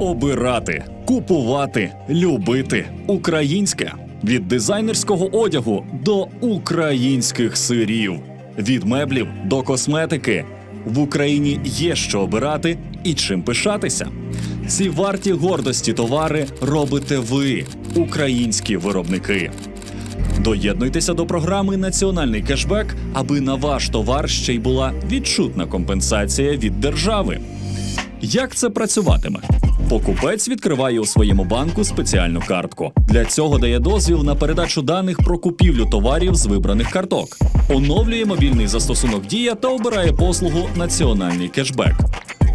Обирати, купувати, любити українське від дизайнерського одягу до українських сирів, від меблів до косметики. В Україні є що обирати і чим пишатися. Ці варті гордості товари робите ви, українські виробники. Доєднуйтеся до програми Національний кешбек, аби на ваш товар ще й була відчутна компенсація від держави. Як це працюватиме? Покупець відкриває у своєму банку спеціальну картку. Для цього дає дозвіл на передачу даних про купівлю товарів з вибраних карток, оновлює мобільний застосунок Дія та обирає послугу Національний кешбек.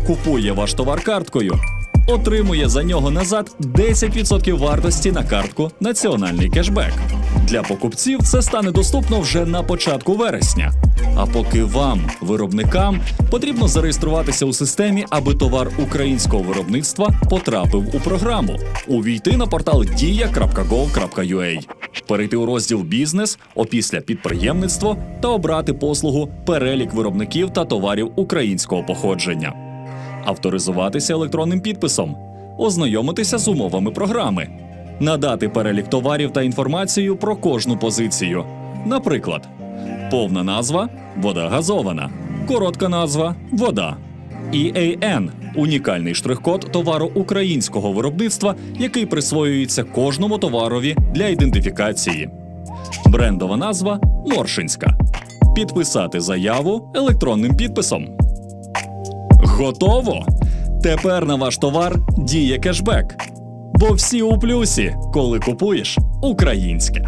Купує ваш товар карткою. Отримує за нього назад 10% вартості на картку Національний кешбек. Для покупців це стане доступно вже на початку вересня. А поки вам, виробникам, потрібно зареєструватися у системі, аби товар українського виробництва потрапив у програму, увійти на портал дія.gov.ua, перейти у розділ Бізнес, опісля підприємництво та обрати послугу Перелік виробників та товарів українського походження авторизуватися електронним підписом, ознайомитися з умовами програми, надати перелік товарів та інформацію про кожну позицію. Наприклад, повна назва вода газована, коротка назва вода. EAN – унікальний штрих-код товару українського виробництва, який присвоюється кожному товарові для ідентифікації. Брендова назва Моршинська. Підписати заяву електронним підписом. Готово! Тепер на ваш товар діє кешбек. Бо всі у плюсі, коли купуєш українське.